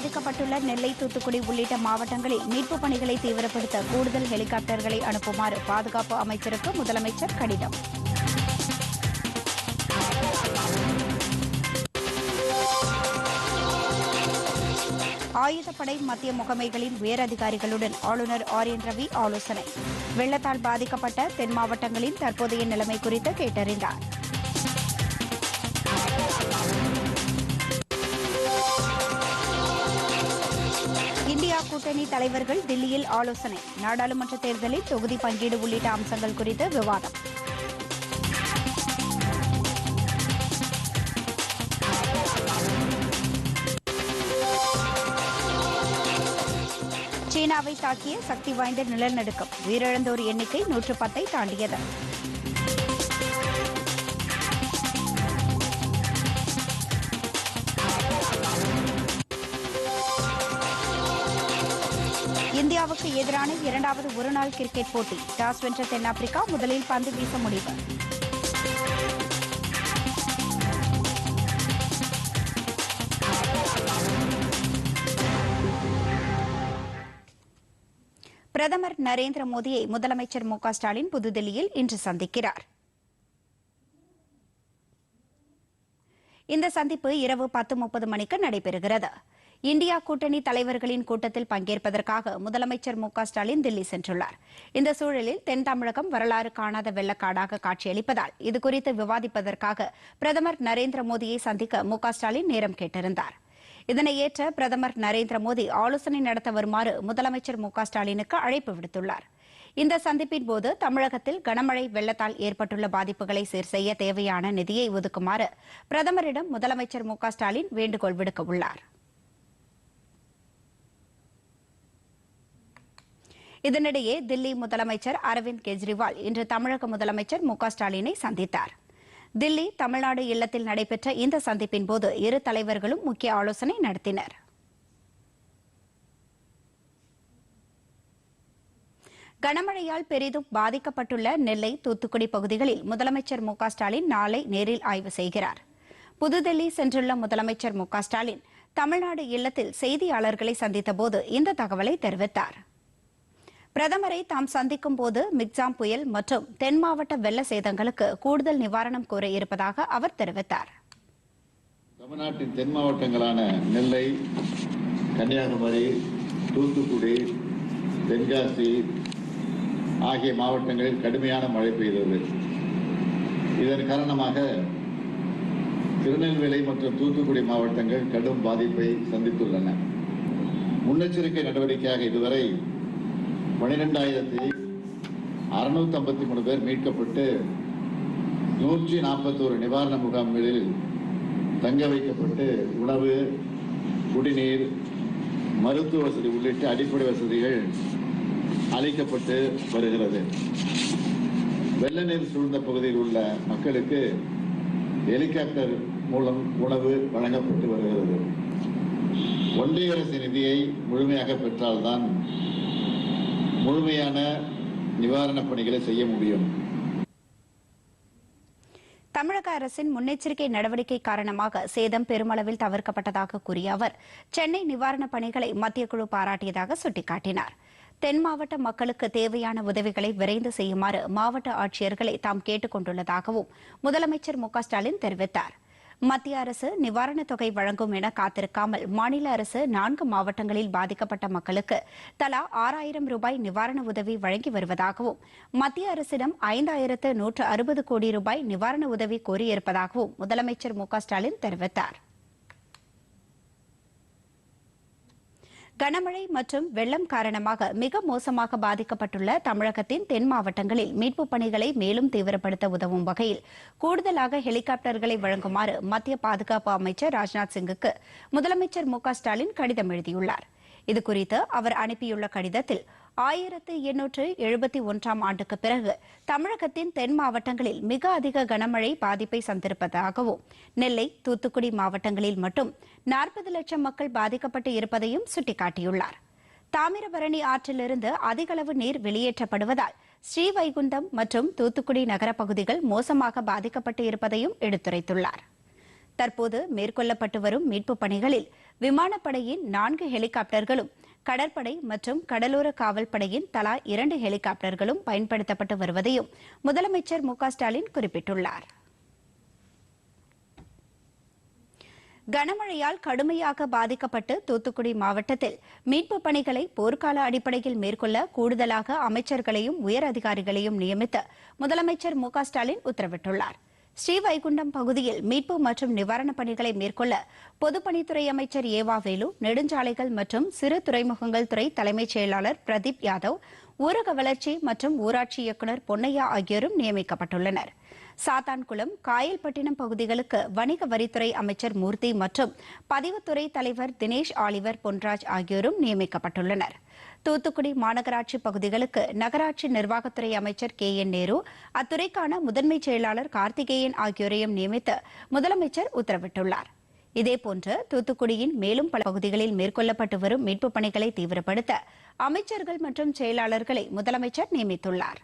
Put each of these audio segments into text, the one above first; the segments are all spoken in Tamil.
பாதிக்கப்பட்டுள்ள நெல்லை தூத்துக்குடி உள்ளிட்ட மாவட்டங்களில் மீட்புப் பணிகளை தீவிரப்படுத்த கூடுதல் ஹெலிகாப்டர்களை அனுப்புமாறு பாதுகாப்பு அமைச்சருக்கு முதலமைச்சர் கடிதம். ஆயுதப்படை மத்திய முகமைகளின் உயரதிகாரிகளுடன் ஆளுநர் ஆர் என் ரவி ஆலோசனை. வெள்ளத்தால் பாதிக்கப்பட்ட தென் மாவட்டங்களின் தற்போதைய நிலைமை குறித்து கேட்டறிந்தார். கூட்டணி தலைவர்கள் தில்லியில் ஆலோசனை. நாடாளுமன்ற தேர்தலில் தொகுதி பங்கீடு உள்ளிட்ட அம்சங்கள் குறித்து விவாதம். சீனாவை தாக்கிய சக்தி வாய்ந்த நிலநடுக்கம். உயிரிழந்தோர் எண்ணிக்கை நூற்று பத்தை தாண்டியது. இந்தியாவுக்கு எதிரான இரண்டாவது ஒருநாள் கிரிக்கெட் போட்டி. டாஸ் வென்ற தென்னாப்பிரிக்கா முதலில் பந்து வீச முடிவு. பிரதமர் நரேந்திர மோடியை முதலமைச்சர் மு ஸ்டாலின் புதுதில்லியில் இன்று சந்திக்கிறார். இந்த சந்திப்பு இரவு பத்து முப்பது மணிக்கு நடைபெறுகிறது. இந்தியா கூட்டணி தலைவர்களின் கூட்டத்தில் பங்கேற்பதற்காக முதலமைச்சர் மு ஸ்டாலின் தில்லி சென்றுள்ளார். இந்த சூழலில் தென் தமிழகம் வரலாறு காணாத வெள்ளக்காடாக காட்சியளிப்பதால் இதுகுறித்து விவாதிப்பதற்காக பிரதமர் நரேந்திர மோடியை சந்திக்க மு ஸ்டாலின் நேரம் கேட்டிருந்தார். இதனை ஏற்ற பிரதமர் நரேந்திர மோடி ஆலோசனை நடத்த வருமாறு முதலமைச்சர் மு ஸ்டாலினுக்கு அழைப்பு விடுத்துள்ளார். இந்த சந்திப்பின் போது தமிழகத்தில் கனமழை வெள்ளத்தால் ஏற்பட்டுள்ள பாதிப்புகளை சீர் செய்ய தேவையான நிதியை ஒதுக்குமாறு பிரதமரிடம் முதலமைச்சர் மு ஸ்டாலின் வேண்டுகோள் விடுக்க இதனிடையே தில்லி முதலமைச்சர் அரவிந்த் கெஜ்ரிவால் இன்று தமிழக முதலமைச்சர் மு ஸ்டாலினை சந்தித்தார். தில்லி தமிழ்நாடு இல்லத்தில் நடைபெற்ற இந்த சந்திப்பின் போது இரு தலைவர்களும் முக்கிய ஆலோசனை நடத்தினர். கனமழையால் பெரிதும் பாதிக்கப்பட்டுள்ள நெல்லை தூத்துக்குடி பகுதிகளில் முதலமைச்சர் மு ஸ்டாலின் நாளை நேரில் ஆய்வு செய்கிறார். புதுதில்லி சென்றுள்ள முதலமைச்சர் மு ஸ்டாலின் தமிழ்நாடு இல்லத்தில் செய்தியாளர்களை சந்தித்தபோது இந்த தகவலை தெரிவித்தார். பிரதமரை தாம் சந்திக்கும் போது மிக்ஜாம் புயல் மற்றும் தென் மாவட்ட வெள்ள சேதங்களுக்கு கூடுதல் நிவாரணம் கோர இருப்பதாக அவர் தெரிவித்தார். தமிழ்நாட்டின் தென் மாவட்டங்களான நெல்லை கன்னியாகுமரி தூத்துக்குடி தென்காசி ஆகிய மாவட்டங்களில் கடுமையான மழை பெய்தது இதன் காரணமாக திருநெல்வேலி மற்றும் தூத்துக்குடி மாவட்டங்கள் கடும் பாதிப்பை சந்தித்துள்ளன. முன்னெச்சரிக்கை நடவடிக்கையாக இதுவரை பனிரெண்டாயிரத்தி அறுநூத்தி ஐம்பத்தி மூணு பேர் மீட்கப்பட்டு நூற்றி நாற்பத்தோரு நிவாரண முகாம்களில் தங்க வைக்கப்பட்டு உணவு குடிநீர் மருத்துவ வசதி உள்ளிட்ட அடிப்படை வசதிகள் அளிக்கப்பட்டு வருகிறது. வெள்ள நீர் சூழ்ந்த பகுதியில் உள்ள மக்களுக்கு ஹெலிகாப்டர் மூலம் உணவு வழங்கப்பட்டு வருகிறது. ஒன்றிய அரசு நிதியை முழுமையாக பெற்றால்தான் முழுமையான நிவாரணப் பணிகளை செய்ய முடியும். தமிழக அரசின் முன்னெச்சரிக்கை நடவடிக்கை காரணமாக சேதம் பெருமளவில் தவிர்க்கப்பட்டதாக கூறிய அவர் சென்னை நிவாரணப் பணிகளை மத்திய குழு பாராட்டியதாக சுட்டிக்காட்டினார். தென் மாவட்ட மக்களுக்கு தேவையான உதவிகளை விரைந்து செய்யுமாறு மாவட்ட ஆட்சியர்களை தாம் கேட்டுக் கொண்டுள்ளதாகவும் முதலமைச்சர் மு ஸ்டாலின் தெரிவித்தார். மத்திய அரசு நிவாரணத் தொகை வழங்கும் என காத்திருக்காமல் மாநில அரசு நான்கு மாவட்டங்களில் பாதிக்கப்பட்ட மக்களுக்கு தலா ஆறாயிரம் ரூபாய் நிவாரண உதவி வழங்கி வருவதாகவும் மத்திய அரசிடம் ஐந்தாயிரத்து நூற்று அறுபது கோடி ரூபாய் நிவாரண உதவி கோரியிருப்பதாகவும் முதலமைச்சர் மு க ஸ்டாலின் தெரிவித்தார். கனமழை மற்றும் வெள்ளம் காரணமாக மிக மோசமாக பாதிக்கப்பட்டுள்ள தமிழகத்தின் தென் மாவட்டங்களில் மீட்புப் பணிகளை மேலும் தீவிரப்படுத்த உதவும் வகையில் கூடுதலாக ஹெலிகாப்டர்களை வழங்குமாறு மத்திய பாதுகாப்பு அமைச்சர் ராஜ்நாத் சிங்குக்கு முதலமைச்சர் மு ஸ்டாலின் கடிதம் எழுதியுள்ளார். இதுகுறித்து அவர் அனுப்பியுள்ள கடிதத்தில் ஆயிரத்து எண்ணூற்று எழுபத்தி ஒன்றாம் ஆண்டுக்கு பிறகு தமிழகத்தின் தென் மாவட்டங்களில் மிக அதிக கனமழை பாதிப்பை சந்திருப்பதாகவும் நெல்லை தூத்துக்குடி மாவட்டங்களில் மட்டும் நாற்பது லட்சம் மக்கள் பாதிக்கப்பட்டு இருப்பதையும் சுட்டிக்காட்டியுள்ளார். தாமிரபரணி ஆற்றிலிருந்து அதிகளவு நீர் வெளியேற்றப்படுவதால் ஸ்ரீவைகுண்டம் மற்றும் தூத்துக்குடி நகரப்பகுதிகள் மோசமாக பாதிக்கப்பட்டு இருப்பதையும் எடுத்துரைத்துள்ளார். தற்போது மேற்கொள்ளப்பட்டு வரும் மீட்புப் பணிகளில் விமானப்படையின் நான்கு ஹெலிகாப்டர்களும் கடற்படை மற்றும் கடலோர காவல் படையின் தலா இரண்டு ஹெலிகாப்டர்களும் பயன்படுத்தப்பட்டு வருவதையும் முதலமைச்சர் மு ஸ்டாலின் குறிப்பிட்டுள்ளார். கனமழையால் கடுமையாக பாதிக்கப்பட்டு தூத்துக்குடி மாவட்டத்தில் மீட்புப் பணிகளை போர்க்கால அடிப்படையில் மேற்கொள்ள கூடுதலாக அமைச்சர்களையும் உயர் அதிகாரிகளையும் நியமித்து முதலமைச்சர் மு ஸ்டாலின் உத்தரவிட்டுள்ளார். ஸ்ரீவைகுண்டம் பகுதியில் மீட்பு மற்றும் நிவாரணப் பணிகளை மேற்கொள்ள பொதுப்பணித்துறை அமைச்சர் ஏவா வேலு நெடுஞ்சாலைகள் மற்றும் சிறு துறைமுகங்கள் துறை தலைமைச் செயலாளர் பிரதீப் யாதவ் ஊரக வளர்ச்சி மற்றும் ஊராட்சி இயக்குநர் பொன்னையா ஆகியோரும் நியமிக்கப்பட்டுள்ளனர். சாத்தான்குளம் காயல்பட்டினம் பகுதிகளுக்கு வணிக வரித்துறை அமைச்சர் மூர்த்தி மற்றும் பதிவுத்துறை தலைவர் தினேஷ் ஆலிவர் பொன்ராஜ் ஆகியோரும் நியமிக்கப்பட்டுள்ளனர். தூத்துக்குடி மாநகராட்சி பகுதிகளுக்கு நகராட்சி நிர்வாகத்துறை அமைச்சர் கே என் நேரு அத்துறைக்கான முதன்மை செயலாளர் கார்த்திகேயன் ஆகியோரையும் நியமித்து முதலமைச்சர் உத்தரவிட்டுள்ளார். இதேபோன்று தூத்துக்குடியின் மேலும் பல பகுதிகளில் மேற்கொள்ளப்பட்டு வரும் மீட்புப் பணிகளை தீவிரப்படுத்த அமைச்சர்கள் மற்றும் செயலாளர்களை முதலமைச்சர் நியமித்துள்ளார்.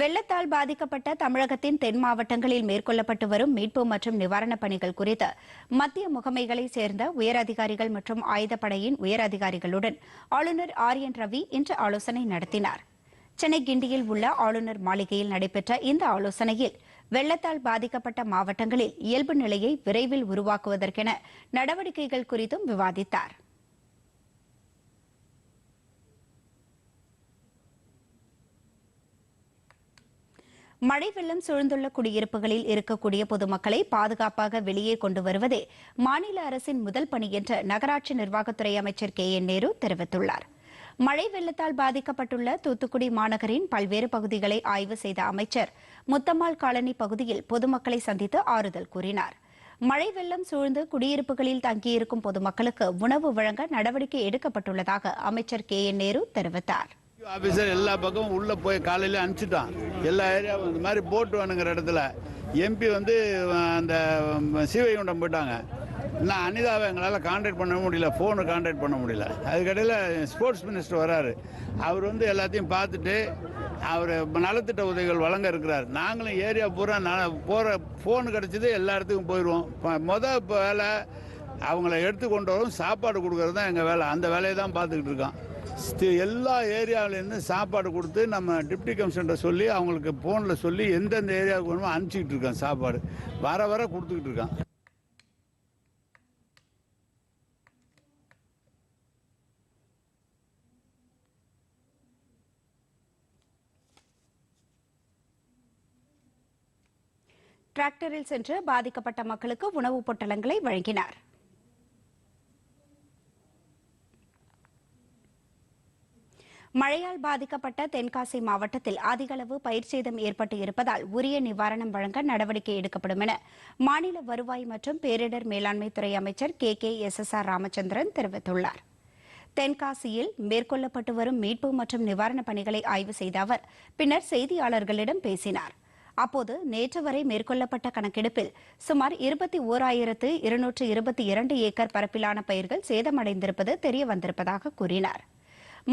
வெள்ளத்தால் பாதிக்கப்பட்ட தமிழகத்தின் தென் மாவட்டங்களில் மேற்கொள்ளப்பட்டு வரும் மீட்பு மற்றும் நிவாரணப் பணிகள் குறித்து மத்திய முகமைகளைச் சேர்ந்த உயரதிகாரிகள் மற்றும் ஆயுதப்படையின் உயரதிகாரிகளுடன் ஆளுநர் ஆர் என் ரவி இன்று ஆலோசனை நடத்தினார். சென்னை கிண்டியில் உள்ள ஆளுநர் மாளிகையில் நடைபெற்ற இந்த ஆலோசனையில் வெள்ளத்தால் பாதிக்கப்பட்ட மாவட்டங்களில் இயல்பு நிலையை விரைவில் உருவாக்குவதற்கென நடவடிக்கைகள் குறித்தும் விவாதித்தார். மழை வெள்ளம் சூழ்ந்துள்ள குடியிருப்புகளில் இருக்கக்கூடிய பொதுமக்களை பாதுகாப்பாக வெளியே கொண்டு வருவதே மாநில அரசின் முதல் பணி என்று நகராட்சி நிர்வாகத்துறை அமைச்சர் கே என் நேரு தெரிவித்துள்ளார். மழை வெள்ளத்தால் பாதிக்கப்பட்டுள்ள தூத்துக்குடி மாநகரின் பல்வேறு பகுதிகளை ஆய்வு செய்த அமைச்சர் முத்தம்மாள் காலனி பகுதியில் பொதுமக்களை சந்தித்து ஆறுதல் கூறினார். மழை வெள்ளம் சூழ்ந்து குடியிருப்புகளில் தங்கியிருக்கும் பொதுமக்களுக்கு உணவு வழங்க நடவடிக்கை எடுக்கப்பட்டுள்ளதாக அமைச்சர் கே என் நேரு தெரிவித்தார். ஆஃபீஸர் எல்லா பக்கமும் உள்ளே போய் காலையில அனுப்பிச்சிட்டான். எல்லா ஏரியாவும் இந்த மாதிரி போட்டு வேணுங்கிற இடத்துல. எம்பி வந்து அந்த சிவைகுண்டம் போயிட்டாங்க. இன்னும் அனிதாவை எங்களால் கான்டாக்ட் பண்ண முடியல. ஃபோனு கான்டாக்ட் பண்ண முடியல. அதுக்கடையில் ஸ்போர்ட்ஸ் மினிஸ்டர் வராரு. அவர் வந்து எல்லாத்தையும் பார்த்துட்டு அவர் நலத்திட்ட உதவிகள் வழங்க இருக்கிறார். நாங்களும் ஏரியா பூரா போகிற ஃபோன் கிடச்சிது எல்லா இடத்துக்கும் போயிடுவோம் மொதல் இப்போ வேலை அவங்கள எடுத்து கொண்டு வரும். சாப்பாடு கொடுக்கறது தான் எங்கள் வேலை. அந்த வேலையை தான் பார்த்துக்கிட்டு இருக்கோம் எல்லா ஏரியாவிலேருந்து சாப்பாடு கொடுத்து நம்ம டிப்டி கமிஷனர்கிட்ட சொல்லி அவங்களுக்கு ஃபோனில் சொல்லி எந்தெந்த ஏரியாவுக்கு வேணுமோ அனுப்பிச்சிக்கிட்டு இருக்கோம் சாப்பாடு. வர வர கொடுத்துக்கிட்டு இருக்கான். டிராக்டரில் சென்று பாதிக்கப்பட்ட மக்களுக்கு உணவுப் பொட்டலங்களை வழங்கினார். மழையால் பாதிக்கப்பட்ட தென்காசி மாவட்டத்தில் அதிகளவு பயிர் சேதம் ஏற்பட்டு இருப்பதால் உரிய நிவாரணம் வழங்க நடவடிக்கை எடுக்கப்படும் என மாநில வருவாய் மற்றும் பேரிடர் மேலாண்மை துறை அமைச்சர் K. K. S. S. R. Ramachandran தெரிவித்துள்ளார். தென்காசியில் மேற்கொள்ளப்பட்டு வரும் மீட்பு மற்றும் நிவாரணப் பணிகளை ஆய்வு செய்த அவர் பின்னர் செய்தியாளர்களிடம் பேசினார். அப்போது நேற்று வரை மேற்கொள்ளப்பட்ட கணக்கெடுப்பில் சுமார் இருபத்தி ஓராயிரத்து இருநூற்று இருபத்தி இரண்டு ஏக்கர் பரப்பிலான பயிர்கள் சேதமடைந்திருப்பது தெரிய வந்திருப்பதாக கூறினார்.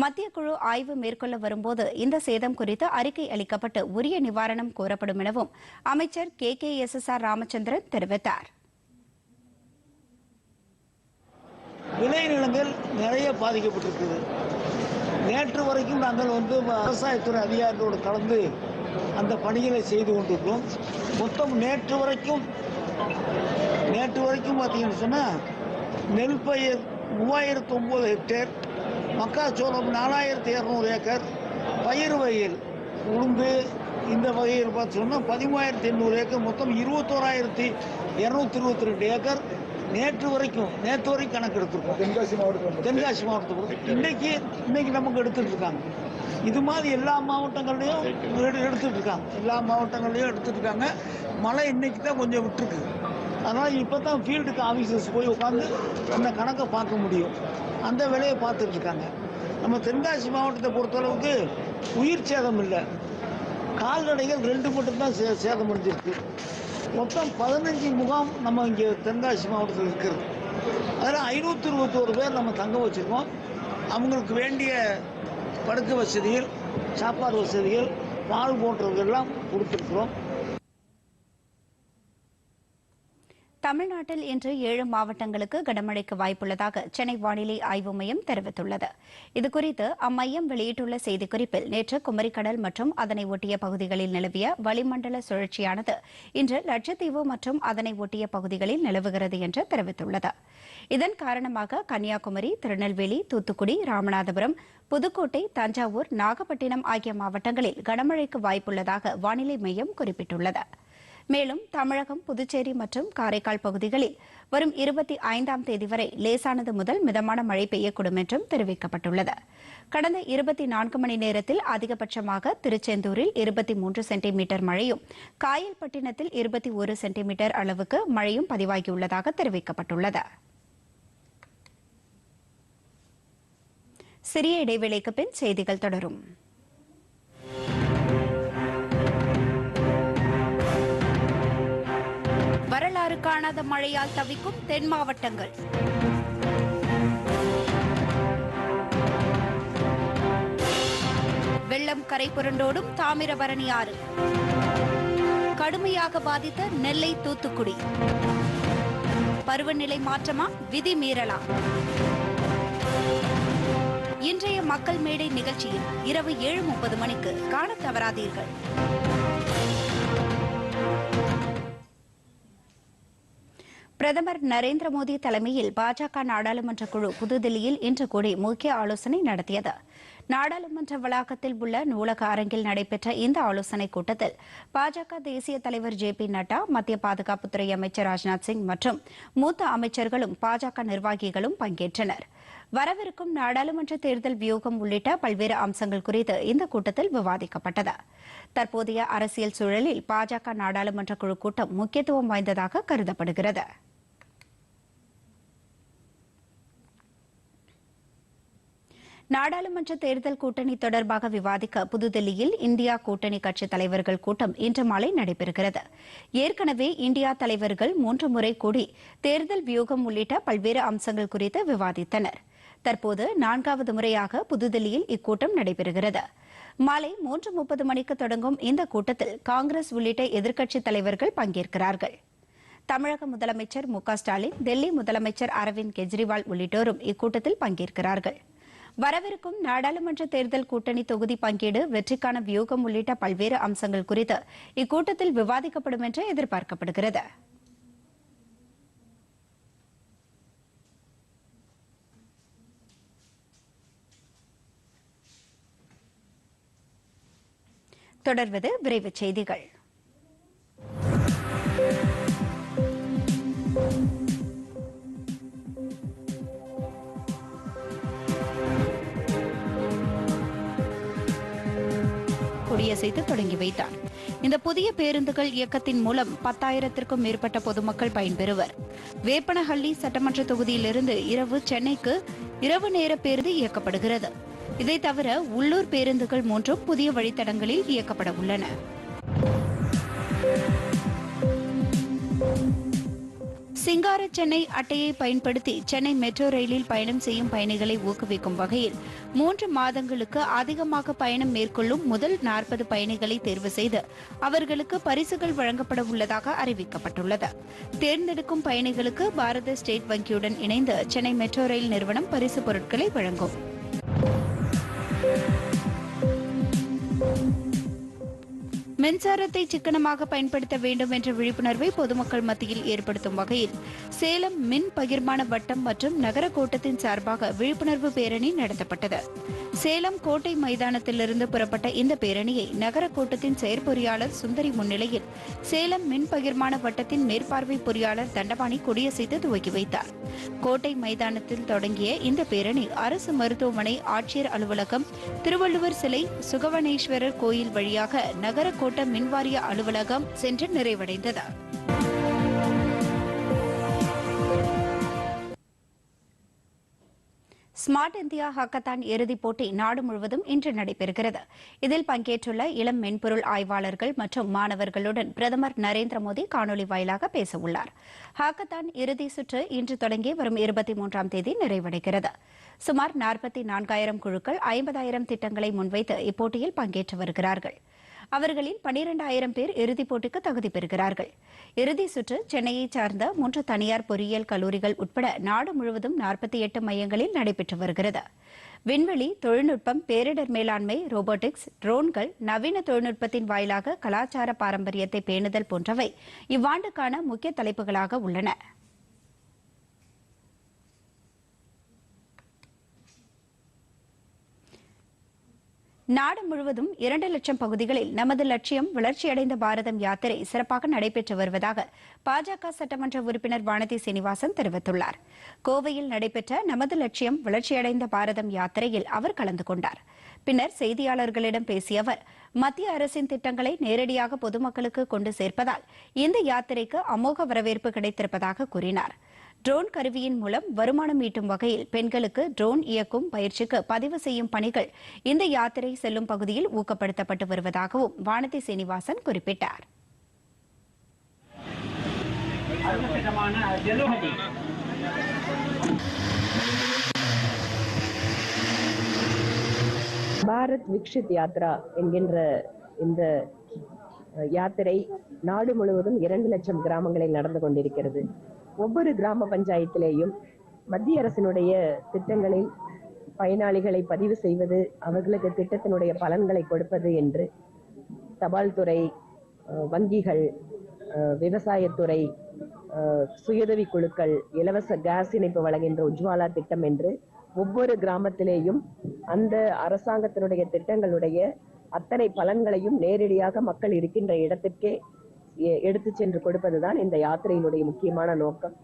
மத்திய குழு ஆய்வு மேற்கொள்ள வரும்போது இந்த சேதம் குறித்து அறிக்கை அளிக்கப்பட்டு உரிய நிவாரணம் கோரப்படும் எனவும் அமைச்சர் K K S S R Ramachandran தெரிவித்தார். விளைநிலங்கள் நிறைய பாதிக்கப்பட்டிருக்குது. நேற்று வரைக்கும் நாங்கள் வந்து விவசாயத்துறை அதிகாரிகளோடு கலந்து அந்த பணிகளை செய்து கொண்டிருக்கிறோம். மொத்தம் நேற்று வரைக்கும் நேற்று வரைக்கும் பார்த்தீங்கன்னு சொன்னால் நெல் பயிர் மூவாயிரத்து ஒம்பது ஹெக்டேர் மக்காச்சோளம் நாலாயிரத்தி இரநூறு ஏக்கர் பயிர் வகைகள் உளுந்து இந்த வகையில் பார்த்து சொன்னால் பதிமூவாயிரத்தி எண்ணூறு ஏக்கர் மொத்தம் இருபத்தோராயிரத்தி இரநூத்தி இருபத்தி ரெண்டு ஏக்கர் நேற்று வரைக்கும் நேற்று வரைக்கும் கணக்கு எடுத்திருக்கோம். தென்காசி மாவட்டத்தில் தென்காசி மாவட்டத்துக்கு இன்னைக்கு இன்னைக்கு நமக்கு எடுத்துட்டு இருக்காங்க இது மாதிரி எல்லா மாவட்டங்கள்லையும் எடு- எடுத்துட்டு இருக்காங்க எல்லா மாவட்டங்கள்லையும் எடுத்துட்டு இருக்காங்க மழை இன்னைக்கு தான் கொஞ்சம் விட்டுருக்கு. அதனால் இப்போ தான் ஃபீல்டுக்கு ஆஃபீஸர்ஸ் போய் உட்காந்து அந்த கணக்கை பார்க்க முடியும். அந்த வேலையை பார்த்துட்டு இருக்காங்க. நம்ம தென்காசி மாவட்டத்தை பொறுத்தளவுக்கு உயிர் சேதம் இல்லை. கால்நடைகள் ரெண்டு மட்டும்தான் சே சேதம் அடைஞ்சிருக்கு. மொத்தம் பதினஞ்சு முகாம் நம்ம இங்கே தென்காசி மாவட்டத்தில் இருக்கிறது. அதில் ஐநூற்றி இருபத்தோரு பேர் நம்ம தங்க வச்சுருக்கோம். அவங்களுக்கு வேண்டிய படுக்கை வசதிகள் சாப்பாடு வசதிகள் பால் போன்றவர்கள்லாம் கொடுத்துருக்குறோம். தமிழ்நாட்டில் இன்று ஏழு மாவட்டங்களுக்கு கனமழைக்கு வாய்ப்புள்ளதாக சென்னை வானிலை ஆய்வு மையம் தெரிவித்துள்ளது. இதுகுறித்து அம்மையம் வெளியிட்டுள்ள செய்திக்குறிப்பில் நேற்று குமரிக்கடல் மற்றும் அதனை ஒட்டிய பகுதிகளில் நிலவிய வளிமண்டல சுழற்சியானது இன்று லட்சத்தீவு மற்றும் அதனை ஒட்டிய பகுதிகளில் நிலவுகிறது என்று தெரிவித்துள்ளது. இதன் காரணமாக கன்னியாகுமரி திருநெல்வேலி தூத்துக்குடி ராமநாதபுரம் புதுக்கோட்டை தஞ்சாவூர் நாகப்பட்டினம் ஆகிய மாவட்டங்களில் கனமழைக்கு வாய்ப்புள்ளதாக வானிலை மையம் குறிப்பிட்டுள்ளது. மேலும் தமிழகம் புதுச்சேரி மற்றும் காரைக்கால் பகுதிகளில் வரும் இருபத்தி ஐந்தாம் தேதி வரை லேசானது முதல் மிதமான மழை பெய்யக்கூடும் என்றும் தெரிவிக்கப்பட்டுள்ளது. கடந்த இருபத்தி நான்கு மணி நேரத்தில் அதிகபட்சமாக திருச்செந்தூரில் இருபத்தி மூன்று சென்டிமீட்டர் மழையும் காயல்பட்டினத்தில் இருபத்தி ஒரு சென்டிமீட்டர் அளவுக்கு மழையும் பதிவாகியுள்ளதாக தெரிவிக்கப்பட்டுள்ளது. சிறிய இடைவேளைக்கு பின் செய்திகள் தொடரும். வரலாறு காணாத மழையால் தவிக்கும் தென் மாவட்டங்கள். வெள்ளம் கரை புரண்டோடும் தாமிரபரணி ஆறு. கடுமையாக பாதித்த நெல்லை தூத்துக்குடி. பருவநிலை மாற்றமா? விதி மீறலா? இன்றைய மக்கள் மேடை நிகழ்ச்சியில் இரவு ஏழு முப்பது மணிக்கு காணத் தவறாதீர்கள். பிரதமர் நரேந்திர மோடி தலைமையில் பாஜக நாடாளுமன்ற குழு புதுதில்லியில் இன்று கூடி முக்கிய ஆலோசனை நடத்தியது. நாடாளுமன்ற வளாகத்தில் உள்ள நூலக அரங்கில் நடைபெற்ற இந்த ஆலோசனைக் கூட்டத்தில் பாஜக தேசிய தலைவர் ஜே பி நட்டா மத்திய பாதுகாப்புத்துறை அமைச்சர் ராஜ்நாத் சிங் மற்றும் மூத்த அமைச்சர்களும் பாஜக நிர்வாகிகளும் பங்கேற்றனர். வரவிருக்கும் நாடாளுமன்ற தேர்தல் வியூகம் உள்ளிட்ட பல்வேறு அம்சங்கள் குறித்து இந்த கூட்டத்தில் விவாதிக்கப்பட்டது. தற்போதைய அரசியல் சூழலில் பாஜக நாடாளுமன்ற குழு கூட்டம் முக்கியத்துவம் வாய்ந்ததாக கருதப்படுகிறது. நாடாளுமன்ற தேர்தல் கூட்டணி தொடர்பாக விவாதிக்க புதுதில்லியில் இந்தியா கூட்டணி கட்சித் தலைவர்கள் கூட்டம் இன்று மாலை நடைபெறுகிறது. ஏற்கனவே இந்தியா தலைவர்கள் மூன்று முறை கூடி தேர்தல் வியூகம் உள்ளிட்ட பல்வேறு அம்சங்கள் குறித்து விவாதித்தனர். தற்போது நான்காவது முறையாக புதுதில்லியில் இக்கூட்டம் நடைபெறுகிறது. மாலை மூன்று முப்பது மணிக்கு தொடங்கும் இந்த கூட்டத்தில் காங்கிரஸ் உள்ளிட்ட எதிர்க்கட்சித் தலைவர்கள் பங்கேற்கிறார்கள். தமிழக முதலமைச்சர் மு க ஸ்டாலின் டெல்லி முதலமைச்சர் அரவிந்த் கெஜ்ரிவால் உள்ளிட்டோரும் இக்கூட்டத்தில் பங்கேற்கிறார்கள். வரவிருக்கும் நாடாளுமன்ற தேர்தல் கூட்டணி தொகுதி பங்கீடு வெற்றிக்கான வியூகம் உள்ளிட்ட பல்வேறு அம்சங்கள் குறித்து இக்கூட்டத்தில் விவாதிக்கப்படும் என்று எதிர்பார்க்கப்படுகிறது. தொடர்வது விரைவுச் செய்திகள். செய்து தொடங்கி வைத்தார். இந்த புதிய பேருந்துகள் இயக்கத்தின் மூலம் பத்தாயிரத்திற்கும் மேற்பட்ட பொதுமக்கள் பயன்பெறுவர். வேப்பனஹள்ளி சட்டமன்ற தொகுதியிலிருந்து இரவு சென்னைக்கு இரவு நேர பேருந்து இயக்கப்படுகிறது. இதை தவிர உள்ளூர் பேருந்துகள் மூன்றும் புதிய வழித்தடங்களில் இயக்கப்பட உள்ளன. சிங்கார சென்னை அட்டையை பயன்படுத்தி சென்னை மெட்ரோ ரயிலில் பயணம் செய்யும் பயணிகளை ஊக்குவிக்கும் வகையில் மூன்று மாதங்களுக்கு அதிகமாக பயணம் மேற்கொள்ளும் முதல் நாற்பது பயணிகளை தேர்வு செய்து அவர்களுக்கு பரிசுகள் வழங்கப்பட உள்ளதாக அறிவிக்கப்பட்டுள்ளது. தேர்ந்தெடுக்கும் பயணிகளுக்கு பாரத ஸ்டேட் வங்கியுடன் இணைந்து சென்னை மெட்ரோ ரயில் நிறுவனம் பரிசு பொருட்களை வழங்கும். மின்சாரத்தை சிக்கனமாக பயன்படுத்த வேண்டும் என்ற விழிப்புணர்வை பொதுமக்கள் மத்தியில் ஏற்படுத்தும் வகையில் சேலம் மின் பகிர்மான வட்டம் மற்றும் நகர கோட்டத்தின் சார்பாக விழிப்புணர்வு பேரணி நடத்தப்பட்டது. சேலம் கோட்டை மைதானத்திலிருந்து புறப்பட்ட இந்த பேரணியை நகர கோட்டத்தின் செயற்பொறியாளர் சுந்தரி முன்னிலையில் சேலம் மின் பகிர்மான வட்டத்தின் மேற்பார்வை பொறியாளர் தண்டபாணி கொடியசைத்து துவக்கி வைத்தார். கோட்டை மைதானத்தில் தொடங்கிய இந்த பேரணி அரசு மருத்துவமனை ஆட்சியர் அலுவலகம் திருவள்ளுவர் சிலை சுகவனேஸ்வரர் கோயில் வழியாக நகர கோட்டை மின்வாரிய அலுவலகம் சென்று நிறைவடைந்தது. ஸ்மார்ட் இந்தியா ஹக்கத்தான் இறுதிப் போட்டி நாடு முழுவதும் இன்று நடைபெறுகிறது. இதில் பங்கேற்றுள்ள இளம் மென்பொருள் ஆய்வாளர்கள் மற்றும் மாணவர்களுடன் பிரதமர் நரேந்திர மோடி காணொலி வாயிலாக பேசவுள்ளார். ஹக்கத்தான் இறுதி சுற்று இன்று தொடங்கி வரும் இருபத்தி மூன்றாம் தேதி நிறைவடைகிறது. சுமார் நாற்பத்தி நான்காயிரம் குழுக்கள் ஐம்பதாயிரம் திட்டங்களை முன்வைத்து இப்போட்டியில் பங்கேற்று வருகிறார்கள். அவர்களில் பனிரெண்டாயிரம் பேர் இறுதிப் போட்டிக்கு தகுதி பெறுகிறார்கள். இறுதி சுற்று சென்னையைச் சார்ந்த மூன்று தனியார் பொறியியல் கல்லூரிகள் உட்பட நாடு முழுவதும் நாற்பத்தி எட்டு மையங்களில் நடைபெற்று வருகிறது. விண்வெளி தொழில்நுட்பம் பேரிடர் மேலாண்மை ரோபோட்டிக்ஸ் ட்ரோன்கள் நவீன தொழில்நுட்பத்தின் வாயிலாக கலாச்சார பாரம்பரியத்தை பேணுதல் போன்றவை இவ்வாண்டுக்கான முக்கிய தலைப்புகளாக உள்ளன. நாடு முழுவதும் இரண்டு லட்சம் பகுதிகளில் நமது லட்சியம் வளர்ச்சியடைந்த பாரதம் யாத்திரை சிறப்பாக நடைபெற்று வருவதாக பாஜக சட்டமன்ற உறுப்பினர் வானதி சீனிவாசன் தெரிவித்துள்ளார். கோவையில் நடைபெற்ற நமது லட்சியம் வளர்ச்சியடைந்த பாரதம் யாத்திரையில் அவர் கலந்து கொண்டார். பின்னர் செய்தியாளர்களிடம் பேசிய அவர் மத்திய அரசின் திட்டங்களை நேரடியாக பொதுமக்களுக்கு கொண்டு சேர்ப்பதால் இந்த யாத்திரைக்கு அமோக வரவேற்பு கிடைத்திருப்பதாக கூறினார். ட்ரோன் கருவியின் மூலம் வருமானம் ஈட்டும் வகையில் பெண்களுக்கு ட்ரோன் இயக்கும் பயிற்சிக்கு பதிவு செய்யும் பணிகள் இந்த யாத்திரை செல்லும் பகுதியில் ஊக்கப்படுத்தப்பட்டு வருவதாகவும் வானதி சீனிவாசன் குறிப்பிட்டார். பாரத் விக்ஷித் யாத்ரா என்கின்ற இந்த யாத்திரை நாடு முழுவதும் இரண்டு லட்சம் கிராமங்களில் நடந்து கொண்டிருக்கிறது. ஒவ்வொரு கிராம பஞ்சாயத்திலேயும் மத்திய அரசினுடைய திட்டங்களில் பயனாளிகளை பதிவு செய்வது அவர்களுக்கு திட்டத்தினுடைய பலன்களை கொடுப்பது என்று தபால் துறை வங்கிகள் விவசாயத்துறை சுயதவி குழுக்கள் இலவச கேஸ் இணைப்பு வழங்குகின்ற உஜ்வாலா திட்டம் என்று ஒவ்வொரு கிராமத்திலேயும் அந்த அரசாங்கத்தினுடைய திட்டங்களுடைய அத்தனை பலன்களையும் நேரடியாக மக்கள் இருக்கின்ற இடத்திற்கே எடுத்து சென்று கொடுப்பதுதான் இந்த யாத்திரையினுடைய முக்கியமான நோக்கம்.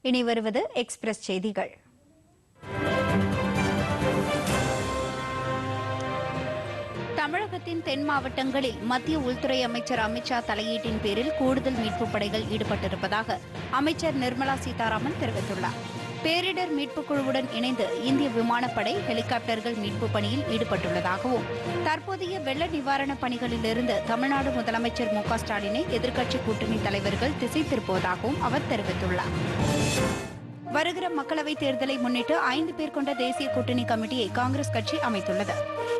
இனி வருவது எக்ஸ்பிரஸ் செய்திகள். தமிழகத்தின் தென் மாவட்டங்களில் மத்திய உள்துறை அமைச்சர் அமித்ஷா தலையீட்டின் பேரில் கூடுதல் மீட்புப் படைகள் ஈடுபட்டிருப்பதாக அமைச்சர் நிர்மலா சீதாராமன் தெரிவித்துள்ளார். பேரிடர் மீட்புக் குழுவுடன் இணைந்து இந்திய விமானப்படை ஹெலிகாப்டர்கள் மீட்பு பணியில் ஈடுபட்டுள்ளதாகவும் தற்போதைய வெள்ள நிவாரணப் பணிகளிலிருந்து தமிழ்நாடு முதலமைச்சர் மு க ஸ்டாலினை எதிர்க்கட்சி கூட்டணி தலைவர்கள் திசை திருப்புவதாகவும் அவர் தெரிவித்துள்ளார். வருகிற மக்களவைத் தேர்தலை முன்னிட்டு ஐந்து பேர் கொண்ட தேசிய கூட்டணி கமிட்டியை காங்கிரஸ் கட்சி அமைத்துள்ளது.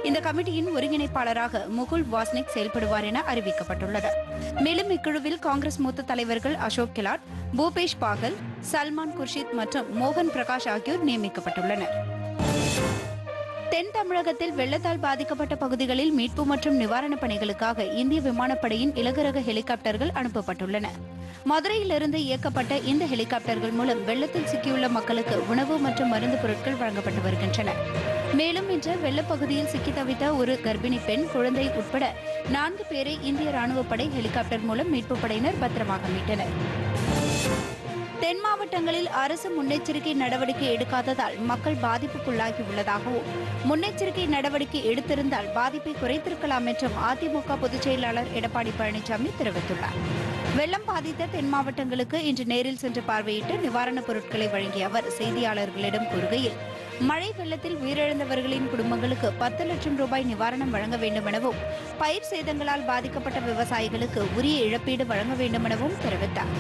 இந்த கமிட்டியின் ஒருங்கிணைப்பாளராக முகுல் வாஸ்னிக் செயல்படுவார் என அறிவிக்கப்பட்டுள்ளது. மேலும் இக்குழுவில் காங்கிரஸ் மூத்த தலைவர்கள் அசோக் கெலாட் பூபேஷ் பாகல் சல்மான் குர்ஷித் மற்றும் மோகன் பிரகாஷ் ஆகியோர் நியமிக்கப்பட்டுள்ளனர். தென் தமிழகத்தில் வெள்ளத்தால் பாதிக்கப்பட்ட பகுதிகளில் மீட்பு மற்றும் நிவாரணப் பணிகளுக்காக இந்திய விமானப்படையின் இலகுரக ஹெலிகாப்டர்கள் அனுப்பப்பட்டுள்ளன. மதுரையிலிருந்து இயக்கப்பட்ட இந்த ஹெலிகாப்டர்கள் மூலம் வெள்ளத்தில் சிக்கியுள்ள மக்களுக்கு உணவு மற்றும் மருந்து பொருட்கள் வழங்கப்பட்டு வருகின்றன. மேலும் இன்று வெள்ளப்பகுதியில் சிக்கி தவித்த ஒரு கர்ப்பிணி பெண் குழந்தை உட்பட நான்கு பேரை இந்திய ராணுவப்படை ஹெலிகாப்டர் மூலம் மீட்புப் படையினர் பத்திரமாக மீட்டனர். தென் மாவட்டங்களில் அரசு முன்னெச்சரிக்கை நடவடிக்கை எடுக்காததால் மக்கள் பாதிப்புக்குள்ளாகி உள்ளதாகவும் முன்னெச்சரிக்கை நடவடிக்கை எடுத்திருந்தால் பாதிப்பை குறைத்திருக்கலாம் என்றும் அதிமுக பொதுச் செயலாளர் எடப்பாடி பழனிசாமி தெரிவித்துள்ளார். வெள்ளம் பாதித்த தென் மாவட்டங்களுக்கு இன்று நேரில் சென்று பார்வையிட்டு நிவாரணப் பொருட்களை வழங்கிய அவர் செய்தியாளர்களிடம் கூறுகையில் மழை வெள்ளத்தில் உயிரிழந்தவர்களின் குடும்பங்களுக்கு பத்து லட்சம் ரூபாய் நிவாரணம் வழங்க வேண்டும் எனவும் பயிர் சேதங்களால் பாதிக்கப்பட்ட விவசாயிகளுக்கு உரிய இழப்பீடு வழங்க வேண்டும் எனவும் தெரிவித்தார்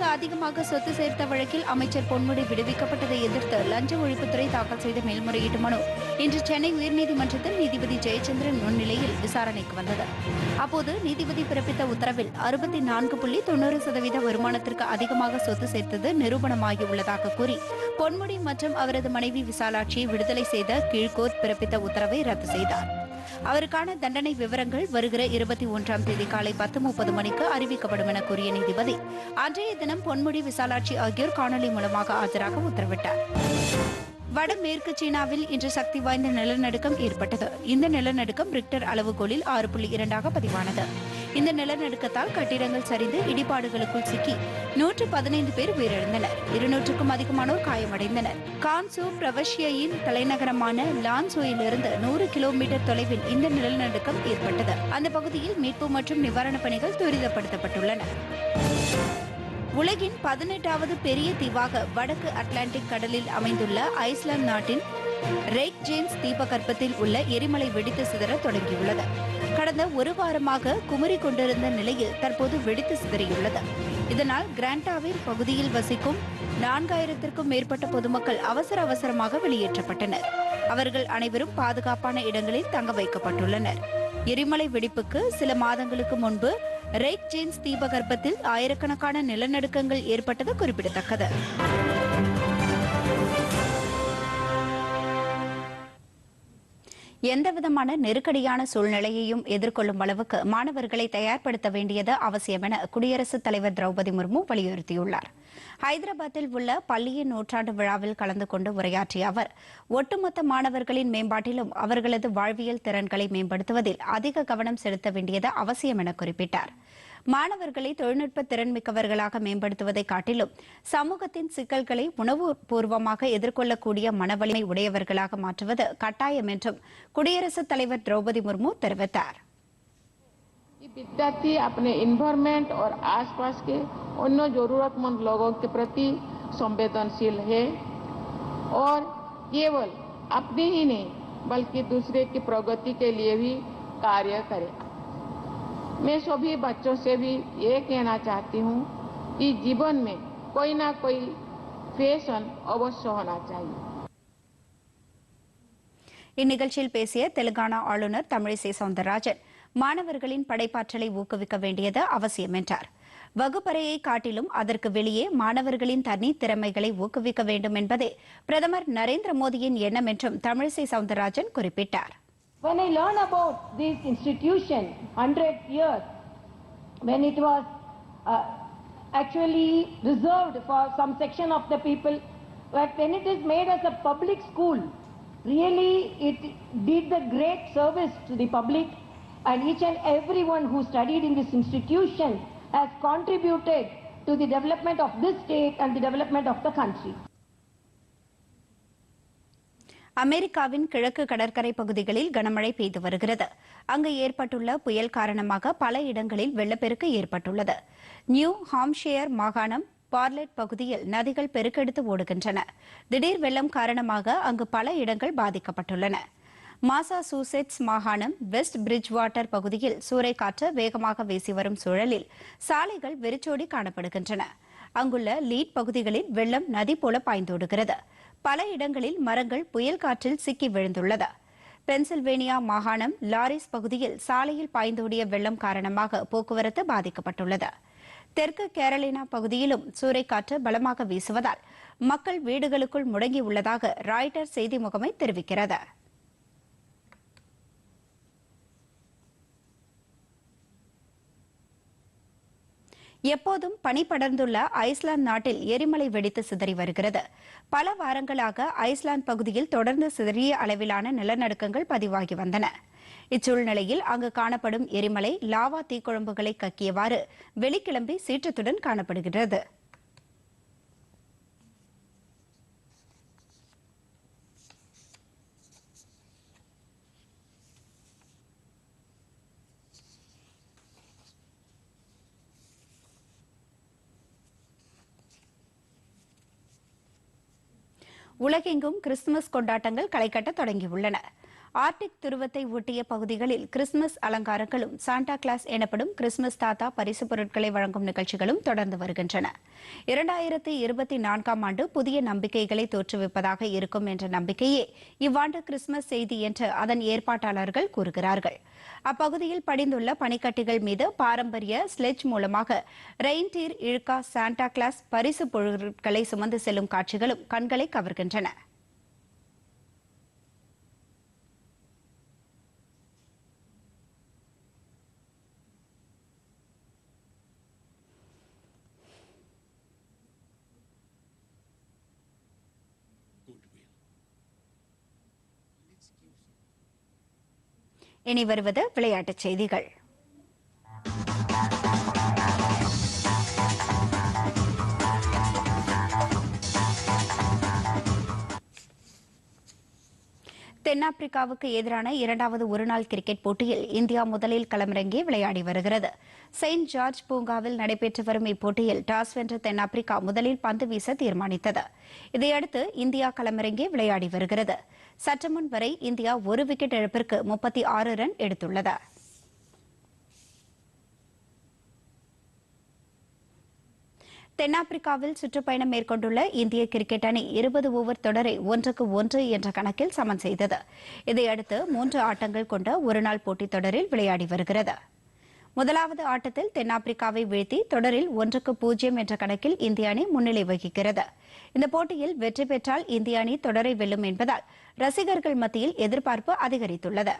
கோடிக்கு அதிகமாக சொத்து சேர்த்த வழக்கில் அமைச்சர் பொன்முடி விடுவிக்கப்பட்டதை எதிர்த்து லஞ்ச ஒழிப்புத்துறை தாக்கல் செய்த மேல்முறையீட்டு மனு. இன்று சென்னை உயர்நீதிமன்றத்தில் நீதிபதி ஜெயச்சந்திரன் முன்னிலையில் விசாரணைக்கு வந்தது. அப்போது நீதிபதி பிறப்பித்த உத்தரவில் அறுபத்தி நான்கு புள்ளி தொண்ணூறு சதவீத வருமானத்திற்கு அதிகமாக சொத்து சேர்த்தது நிரூபணமாகியுள்ளதாக கூறி பொன்முடி மற்றும் அவரது மனைவி விசாலாட்சியை விடுதலை செய்த கீழ்கோர்ட் பிறப்பித்த உத்தரவை ரத்து செய்தார். அவருக்கான தண்டனை விவரங்கள் வருகிற இருபத்தி ஒன்றாம் தேதி காலை பத்து முப்பது மணிக்கு அறிவிக்கப்படும் என கூறிய நீதிபதி. அன்றைய தினம் பொன்முடி விசாலாட்சி ஆகியோர் காணொலி மூலமாக ஆஜராக உத்தரவிட்டார். வடமேற்கு சீனாவில் இன்று சக்தி வாய்ந்த நிலநடுக்கம் ஏற்பட்டது. இந்த நிலநடுக்கம் ரிக்டர் அளவுகோலில் ஆறு புள்ளி இரண்டாக பதிவானது. இந்த நிலநடுக்கத்தால் கட்டிடங்கள் சரிந்து இடிபாடுகளுக்குள் சிக்கி நூற்று பதினைந்து பேர் உயிரிழந்தனர். இருநூற்றுக்கும் அதிகமானோர் காயமடைந்தனர். கான்சோ பிரவஷியின் தலைநகரமான லான்சோயிலிருந்து நூறு கிலோமீட்டர் தொலைவில் இந்த நிலநடுக்கம் ஏற்பட்டது. அந்த பகுதியில் மீட்பு மற்றும் நிவாரணப் பணிகள் துரிதப்படுத்தப்பட்டுள்ளன. உலகின் பதினெட்டாவது பெரிய தீவாக வடக்கு அட்லாண்டிக் கடலில் அமைந்துள்ள ஐஸ்லாந்து நாட்டின் ரெய்க் ஜேம்ஸ் தீபகற்பத்தில் உள்ள எரிமலை வெடித்து சிதற தொடங்கியுள்ளது. கடந்த ஒரு வாரமாக குமரி கொண்டிருந்த நிலையில் தற்போது வெடித்து சிதறியுள்ளது. இதனால் கிராண்டாவின் பகுதியில் வசிக்கும் நான்காயிரத்திற்கும் மேற்பட்ட பொதுமக்கள் அவசர அவசரமாக வெளியேற்றப்பட்டனர். அவர்கள் அனைவரும் பாதுகாப்பான இடங்களில் தங்க வைக்கப்பட்டுள்ளனர். எரிமலை வெடிப்புக்கு சில மாதங்களுக்கு முன்பு ரெய்ட் ஜேன்ஸ் தீபகற்பத்தில் ஆயிரக்கணக்கான நிலநடுக்கங்கள் ஏற்பட்டது குறிப்பிடத்தக்கது. எந்தவிதமான நெருக்கடியான சூழ்நிலையையும் எதிர்கொள்ளும் அளவுக்கு மாணவர்களை தயார்படுத்த வேண்டியது அவசியம் என குடியரசுத் தலைவர் திரௌபதி முர்மு வலியுறுத்தியுள்ளார். ஹைதராபாத்தில் உள்ள பள்ளியின் நூற்றாண்டு விழாவில் கலந்து கொண்டு உரையாற்றிய அவர் ஒட்டுமொத்த மாணவர்களின் மேம்பாட்டிலும் அவர்களது வாழ்வியல் திறன்களை மேம்படுத்துவதில் அதிக கவனம் செலுத்த வேண்டியது அவசியம் என குறிப்பிட்டார். மாணவர்களை தொழில்நுட்ப திறன்மிக்கவர்களாக மேம்படுத்துவதை காட்டிலும் சமூகத்தின் சிக்கல்களை உணவுபூர்வமாக எதிர்கொள்ளக்கூடிய மனவலிமை உடையவர்களாக மாற்றுவது கட்டாயம் என்றும் குடியரசுத் தலைவர் திரௌபதி முர்மு தெரிவித்தார் कि विद्यार्थी अपने इन्वायरमेंट और आसपास के अन्य जरूरतमंद लोगों के प्रति संवेदनशील है और केवल अपनी ही नहीं बल्कि दूसरे की प्रगति के लिए भी कार्य करे मैं सभी बच्चों से भी ये कहना चाहती हूँ कि जीवन में कोई ना कोई फैशन अवश्य होना चाहिए இந்நிகழ்ச்சியில் பேசிய தெலுங்கானா ஆளுநர் தமிழிசை சவுந்தரராஜன் மாணவர்களின் படைப்பாற்றலை ஊக்குவிக்க வேண்டியது அவசியம் என்றார் வகுப்பறையை காட்டிலும் அதற்கு வெளியே மாணவர்களின் தனி திறமைகளை ஊக்குவிக்க வேண்டும் என்பதே பிரதமர் நரேந்திர மோடியின் எண்ணம் என்றும் தமிழிசை சவுந்தரராஜன் குறிப்பிட்டார் When I learn about this institution, 100 years, when it was uh, actually reserved for some section of the people, but when it is made as a public school, really it did the great service to the public and each and everyone who studied in this institution has contributed to the development of this state and the development of the country. அமெரிக்காவின் கிழக்கு கடற்கரை பகுதிகளில் கனமழை பெய்து வருகிறது. அங்கு ஏற்பட்டுள்ள புயல் காரணமாக பல இடங்களில் வெள்ளப்பெருக்கு ஏற்பட்டுள்ளது. நியூ ஹாம்ஷேயர் மாகாணம் பார்லெட் பகுதியில் நதிகள் பெருக்கெடுத்து ஓடுகின்றன. திடீர் வெள்ளம் காரணமாக அங்கு பல இடங்கள் பாதிக்கப்பட்டுள்ளன. மாசாசூசெட்ஸ் மாகாணம் வெஸ்ட் பிரிட்ஜ் வாட்டர் பகுதியில் சூறைக்காற்று வேகமாக வீசி வரும் சூழலில் சாலைகள் வெறிச்சோடி காணப்படுகின்றன. அங்குள்ள லீட் பகுதிகளில் வெள்ளம் நதி போல பாய்ந்தோடுகிறது பல இடங்களில் மரங்கள் புயல் காற்றில் சிக்கி விழுந்துள்ளது. பென்சில்வேனியா மாகாணம் லாரிஸ் பகுதியில் சாலையில் பாய்ந்தோடிய வெள்ளம் காரணமாக போக்குவரத்து பாதிக்கப்பட்டுள்ளது. தெற்கு கேரளினா பகுதியிலும் சூறைக்காற்று பலமாக வீசுவதால் மக்கள் வீடுகளுக்குள் முடங்கியுள்ளதாக ராய்டர் செய்தி முகமை தெரிவிக்கிறது. எப்போதும் பனி படர்ந்துள்ள ஐஸ்லாந்து நாட்டில் எரிமலை வெடித்து சிதறி வருகிறது. பல வாரங்களாக ஐஸ்லாந்து பகுதியில் தொடர்ந்து சிதறிய அளவிலான நிலநடுக்கங்கள் பதிவாகி வந்தன. இச்சூழ்நிலையில் அங்கு காணப்படும் எரிமலை லாவா தீக்குழம்புகளை கக்கியவாறு வெளிக்கிளம்பி சீற்றத்துடன் காணப்படுகிறது. உலகெங்கும் கிறிஸ்துமஸ் கொண்டாட்டங்கள் களைக்கட்ட தொடங்கியுள்ளன. ஆர்டிக் துருவத்தை ஒட்டிய பகுதிகளில் கிறிஸ்துமஸ் அலங்காரங்களும் சாண்டா கிளாஸ் எனப்படும் கிறிஸ்துமஸ் தாத்தா பரிசு பொருட்களை வழங்கும் நிகழ்ச்சிகளும் தொடர்ந்து வருகின்றன. இரண்டாயிரத்தி இருபத்தி நான்காம் ஆண்டு புதிய நம்பிக்கைகளை தோற்றுவிப்பதாக இருக்கும் என்ற நம்பிக்கையே இவ்வாண்டு கிறிஸ்துமஸ் செய்தி என்று அதன் ஏற்பாட்டாளர்கள் கூறுகிறார்கள். அப்பகுதியில் படிந்துள்ள பனிக்கட்டிகள் மீது பாரம்பரிய ஸ்லெட்ஜ் மூலமாக ரெயின்டீர் இழுக்கா சாண்டா கிளாஸ் பரிசு பொருட்களை சுமந்து செல்லும் காட்சிகளும் கண்களை கவர்கின்றன. இனி வருவது விளையாட்டுச் செய்திகள். தென்னாப்பிரிக்காவுக்கு எதிரான இரண்டாவது ஒருநாள் கிரிக்கெட் போட்டியில் இந்தியா முதலில் களமிறங்கி விளையாடி வருகிறது. செயின்ட் ஜார்ஜ் பூங்காவில் நடைபெற்று வரும் இப்போட்டியில் டாஸ் வென்ற தென்னாப்பிரிக்கா முதலில் பந்து வீச தீர்மானித்தது. இதையடுத்து இந்தியா களமிறங்கி விளையாடி வருகிறது. சற்று முன் வரை இந்தியா ஒரு விக்கெட் இழப்பிற்கு முப்பத்தி ஆறு ரன் எடுத்துள்ளது. தென்னாப்பிரிக்காவில் சுற்றுப்பயணம் மேற்கொண்டுள்ள இந்திய கிரிக்கெட் அணி இருபது ஓவர் தொடரை ஒன்றுக்கு ஒன்று என்ற கணக்கில் சமன் செய்தது. இதையடுத்து மூன்று ஆட்டங்கள் கொண்ட ஒருநாள் போட்டித் தொடரில் விளையாடி வருகிறது. முதலாவது ஆட்டத்தில் தென்னாப்பிரிக்காவை வீழ்த்தி தொடரில் ஒன்றுக்கு பூஜ்ஜியம் என்ற கணக்கில் இந்திய அணி முன்னிலை வகிக்கிறது. இந்த போட்டியில் வெற்றி பெற்றால் இந்திய அணி தொடரை வெல்லும் என்பதால் ரசிகர்கள் மத்தியில் எதிர்பார்ப்பு அதிகரித்துள்ளது.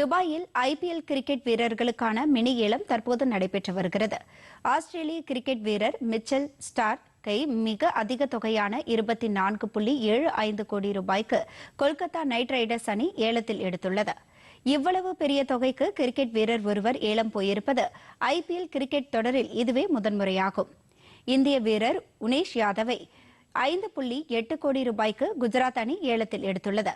துபாயில் ஐபிஎல் கிரிக்கெட் வீரர்களுக்கான மினி ஏலம் தற்போது நடைபெற்று வருகிறது. ஆஸ்திரேலிய கிரிக்கெட் வீரர் மிச்சல் ஸ்டார் கை மிக அதிக தொகையான இருபத்தி நான்கு புள்ளி ஏழு ஐந்து கோடி ரூபாய்க்கு கொல்கத்தா நைட் ரைடர்ஸ் அணி ஏலத்தில் எடுத்துள்ளது. இவ்வளவு பெரிய தொகைக்கு கிரிக்கெட் வீரர் ஒருவர் ஏலம் போயிருப்பது ஐபிஎல் கிரிக்கெட் தொடரில் இதுவே முதன்முறையாகும். இந்திய வீரர் உனேஷ் யாதவை ஐந்து புள்ளி எட்டு கோடி ரூபாய்க்கு குஜராத் அணி ஏலத்தில் எடுத்துள்ளது.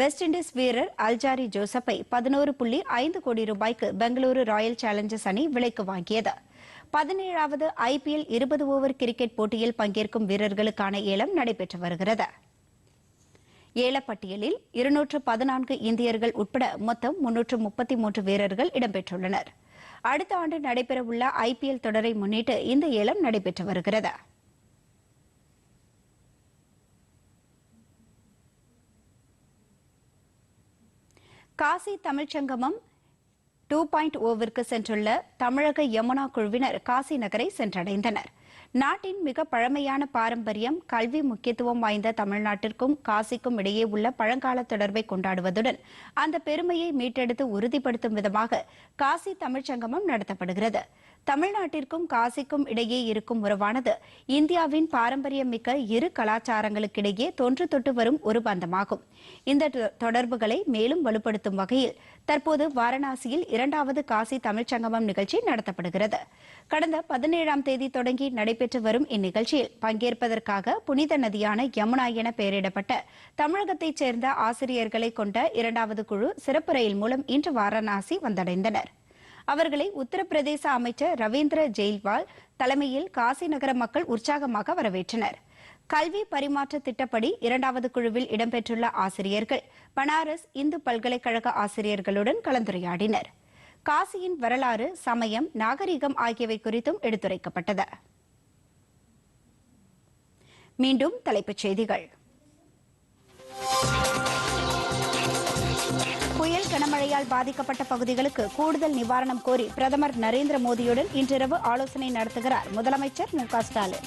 வெஸ்ட் இண்டீஸ் வீரர் அல்ஜாரி ஜோசப்பை பதினோரு புள்ளி ஐந்து கோடி ரூபாய்க்கு பெங்களூரு ராயல் சேலஞ்சர்ஸ் அணி விலைக்கு வாங்கியது. பதினேழாவது ஐபிஎல் இருபது ஓவர் கிரிக்கெட் போட்டியில் பங்கேற்கும் வீரர்களுக்கான ஏலம் நடைபெற்று வருகிறது. ஏலப்பட்டியலில் இருநூற்று பதினான்கு இந்தியர்கள் உட்பட மொத்தம் முன்னூற்று முப்பத்தி மூன்று வீரர்கள் இடம்பெற்றுள்ளனர். அடுத்த ஆண்டு நடைபெறவுள்ள ஐபிஎல் தொடரை முன்னிட்டு இந்த ஏலம் நடைபெற்று வருகிறது. காசி தமிழ்ச்சங்கமம் டூ பாயிண்ட் ஓவிற்கு சென்றுள்ள தமிழக யமுனா குழுவினர் காசி நகரை சென்றடைந்தனர். நாட்டின் மிக பழமையான பாரம்பரியம் கல்வி முக்கியத்துவம் வாய்ந்த தமிழ்நாட்டிற்கும் காசிக்கும் இடையே உள்ள பழங்கால தொடர்பை கொண்டாடுவதுடன் அந்த பெருமையை மீட்டெடுத்து உறுதிப்படுத்தும் விதமாக காசி தமிழ்ச்சங்கமம் நடத்தப்படுகிறது. தமிழ்நாட்டிற்கும் காசிக்கும் இடையே இருக்கும் உறவானது இந்தியாவின் பாரம்பரியமிக்க இரு கலாச்சாரங்களுக்கிடையே தொன்று தொட்டு வரும் ஒரு பந்தமாகும். இந்த தொ- தொடர்புகளை மேலும் வலுப்படுத்தும் வகையில் தற்போது வாரணாசியில் இரண்டாவது காசி தமிழ்ச்சங்கமம் நிகழ்ச்சி நடத்தப்படுகிறது. கடந்த பதினேழாம் தேதி தொடங்கி நடைபெற்று வரும் இந்நிகழ்ச்சியில் பங்கேற்பதற்காக புனித நதியான யமுனா என பெயரிடப்பட்ட தமிழகத்தைச் சேர்ந்த ஆசிரியர்களை கொண்ட இரண்டாவது குழு சிறப்பு ரயில் மூலம் இன்று வாரணாசி வந்தடைந்தனர். அவர்களை உத்தரப்பிரதேச அமைச்சர் ரவீந்திர ஜெய்ல்வால் தலைமையில் காசி நகர மக்கள் உற்சாகமாக வரவேற்றனர். கல்வி பரிமாற்ற திட்டப்படி இரண்டாவது குழுவில் இடம்பெற்றுள்ள ஆசிரியர்கள் பனாரஸ் இந்து பல்கலைக்கழக ஆசிரியர்களுடன் கலந்துரையாடினர். காசியின் வரலாறு சமயம் நாகரிகம் ஆகியவை குறித்தும் எடுத்துரைக்கப்பட்டது. மீண்டும் தலைப்புச் செய்திகள். கனமழையால் பாதிக்கப்பட்ட பகுதிகளுக்கு கூடுதல் நிவாரணம் கோரி பிரதமர் நரேந்திர மோடியுடன் இன்றிரவு ஆலோசனை நடத்துகிறார் முதலமைச்சர் மு க ஸ்டாலின்.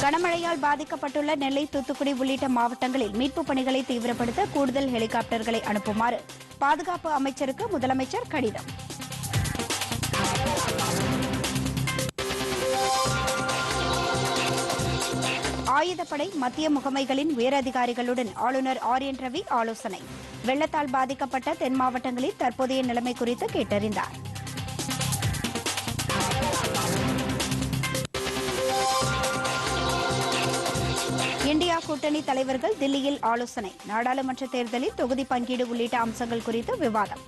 கனமழையால் பாதிக்கப்பட்டுள்ள நெல்லை தூத்துக்குடி உள்ளிட்ட மாவட்டங்களில் மீட்புப் பணிகளை தீவிரப்படுத்த கூடுதல் ஹெலிகாப்டர்களை அனுப்புமாறு பாதுகாப்பு அமைச்சருக்கு முதலமைச்சர் கடிதம். ஆயுதப்படை மத்திய முகமைகளின் உயரதிகாரிகளுடன் ஆளுநர் ஆர் என் ரவி ஆலோசனை. வெள்ளத்தால் பாதிக்கப்பட்ட தென் மாவட்டங்களில் தற்போதைய நிலைமை குறித்து கேட்டறிந்தார். இந்தியா கூட்டணி தலைவர்கள் தில்லியில் ஆலோசனை. நாடாளுமன்ற தேர்தலில் தொகுதி பங்கீடு உள்ளிட்ட அம்சங்கள் குறித்து விவாதம்.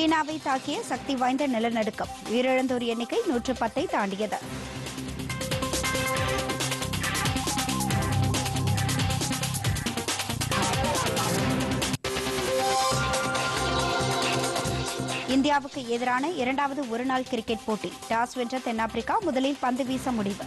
சீனாவை தாக்கிய சக்தி வாய்ந்த நிலநடுக்கம். உயிரிழந்தோர் எண்ணிக்கை நூற்று பத்தை தாண்டியது. இந்தியாவுக்கு எதிரான இரண்டாவது ஒருநாள் கிரிக்கெட் போட்டி. டாஸ் வென்ற தென்னாப்பிரிக்கா முதலில் பந்து வீச முடிவு.